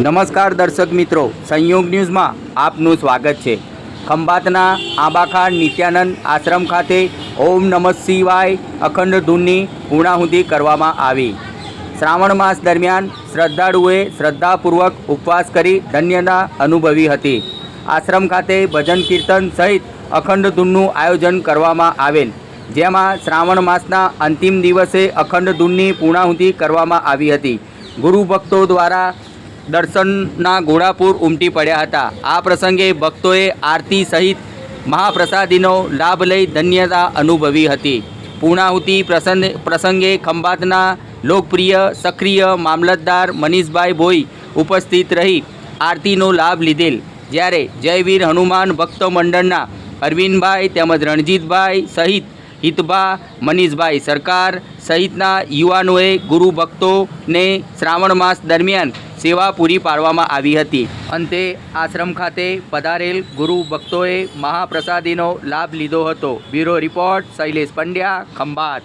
નમસ્કાર દર્શક મિત્રો, સંયોગ ન્યૂઝમાં આપનું સ્વાગત છે. ખંભાતના આંબાખાડ નિત્યાનંદ આશ્રમ ખાતે ઓમ નમઃ શિવાય અખંડ ધૂનની પૂર્ણાહુતિ કરવામાં આવી. શ્રાવણ માસ દરમિયાન શ્રદ્ધાળુઓએ શ્રદ્ધાપૂર્વક ઉપવાસ કરી ધન્યતા અનુભવી હતી. આશ્રમ ખાતે ભજન કીર્તન સહિત અખંડ ધૂનનું આયોજન કરવામાં આવેલ, જેમાં શ્રાવણ માસના અંતિમ દિવસે અખંડ ધૂનની પૂર્ણાહુતિ કરવામાં આવી હતી. ગુરુ ભક્તો દ્વારા દર્શનના ઘોડાપુર ઉમટી પડ્યા હતા. આ પ્રસંગે ભક્તોએ આરતી સહિત મહાપ્રસાદીનો લાભ લઈ ધન્યતા અનુભવી હતી. પૂર્ણાહુતિ પ્રસંગે પ્રસંગે ખંભાતના લોકપ્રિય, સક્રિય મામલતદાર મનીષભાઈ ભોઈ ઉપસ્થિત રહી આરતીનો લાભ લીધેલ. જ્યારે જયવીર હનુમાન ભક્તો મંડળના અરવિંદભાઈ તેમજ રણજીતભાઈ સહિત હિતભા મનીષભાઈ સરકાર સહિતના યુવાનોએ ગુરુ ભક્તોને શ્રાવણ માસ દરમિયાન સેવા પૂરી પાડવામાં આવી હતી. અંતે આશ્રમ ખાતે પધારેલ ગુરુ ભક્તોએ મહાપ્રસાદીનો લાભ લીધો હતો. Bureau report Shailesh Pandya, Khambhat.